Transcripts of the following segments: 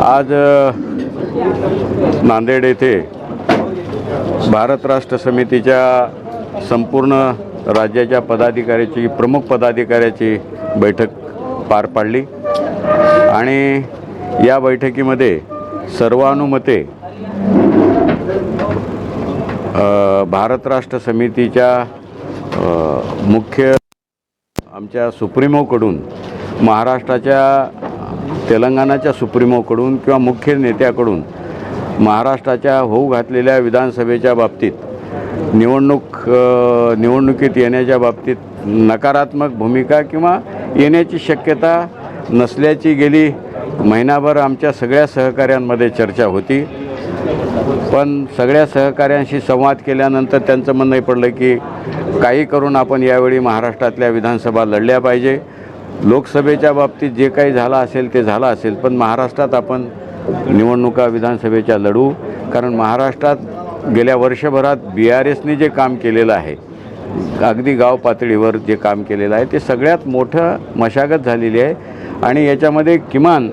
आज नांदेड येथे भारत राष्ट्र समितीच्या संपूर्ण राज्याच्या पदाधिकाऱ्याची प्रमुख पदाधिकाऱ्याची बैठक पार पाडली. आणि या बैठकीमध्ये सर्वानुमते भारत राष्ट्र समितीच्या मुख्य आमच्या सुप्रीमोकडून महाराष्ट्राच्या तेलंगणाच्या सुप्रीमोकडून किंवा मुख्य नेत्याकडून महाराष्ट्राच्या होऊ घातलेल्या विधानसभेच्या बाबतीत निवडणूक निवडणुकीत येण्याच्या बाबतीत नकारात्मक भूमिका किंवा येण्याची शक्यता नसल्याची गेली. महिनाभर आमच्या सगळ्या सहकाऱ्यांमध्ये चर्चा होती. पण सगळ्या सहकाऱ्यांशी संवाद केल्यानंतर त्यांचं म्हणणं पडलं की काही करून आपण यावेळी महाराष्ट्रातल्या विधानसभा लढल्या पाहिजे. लोकसभेच्या बाबतीत जे काही झालं असेल ते झालं असेल पण महाराष्ट्रात आपण निवडणुका विधानसभेच्या लढू. कारण महाराष्ट्रात गेल्या वर्षभरात बी आर एसने जे काम केलेलं आहे अगदी गाव पातळीवर जे काम केलेलं आहे ते सगळ्यात मोठं मशागत झालेली आहे. आणि याच्यामध्ये किमान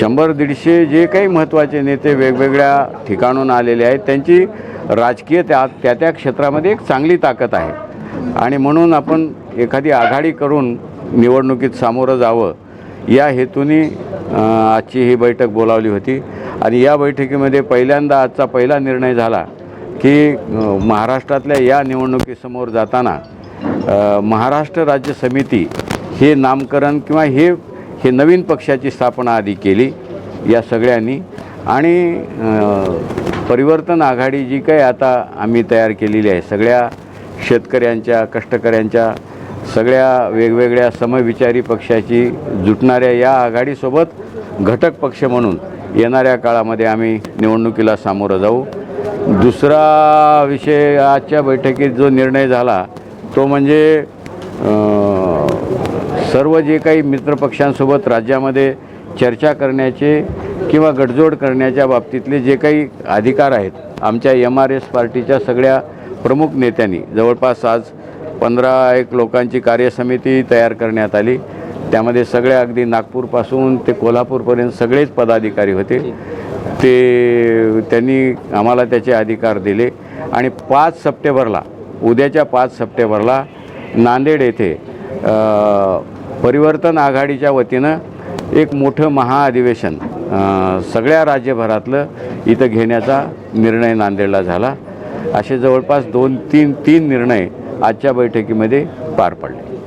शंभर दीडशे जे काही महत्त्वाचे नेते वेगवेगळ्या ठिकाणून आलेले आहेत त्यांची राजकीय त्या त्या त्या क्षेत्रामध्ये एक चांगली ताकद आहे. आणि म्हणून आपण एखादी आघाडी करून निवडणुकीत सामोरं जावं या हेतूने आजची ही बैठक बोलावली होती. आणि या बैठकीमध्ये पहिल्यांदा आजचा पहिला निर्णय झाला की महाराष्ट्रातल्या या निवडणुकीसमोर जाताना महाराष्ट्र राज्य समिती हे नामकरण किंवा हे हे नवीन पक्षाची स्थापना आधी केली या सगळ्यांनी. आणि परिवर्तन आघाडी जी काही आता आम्ही तयार केलेली आहे सगळ्या शेतकऱ्यांच्या कष्टकऱ्यांच्या सगळ्या वेगवेगळ्या समविचारी पक्षाची जुटणाऱ्या या आघाडीसोबत घटक पक्ष म्हणून येणाऱ्या काळामध्ये आम्ही निवडणुकीला सामोरं जाऊ. दुसरा विषय आजच्या बैठकीत जो निर्णय झाला तो म्हणजे सर्व जे काही मित्रपक्षांसोबत राज्यामध्ये चर्चा करण्याचे किंवा गडजोड करण्याच्या बाबतीतले जे काही अधिकार आहेत आमच्या एम आर एस पार्टीच्या सगळ्या प्रमुख नेत्यांनी जवळपास आज पंधरा एक लोकांची कार्यसमिती तयार करण्यात आली. त्यामध्ये सगळे अगदी नागपूरपासून ते कोल्हापूरपर्यंत सगळेच पदाधिकारी होते. ते त्यांनी आम्हाला त्याचे अधिकार दिले. आणि पाच सप्टेंबरला उद्याच्या पाच सप्टेंबरला नांदेड येथे परिवर्तन आघाडीच्या वतीनं एक मोठं महाअधिवेशन सगळ्या राज्यभरातलं इथं घेण्याचा निर्णय नांदेडला झाला. असे जवळपास दोन तीन तीन निर्णय आजच्या बैठकीमध्ये पार पडले.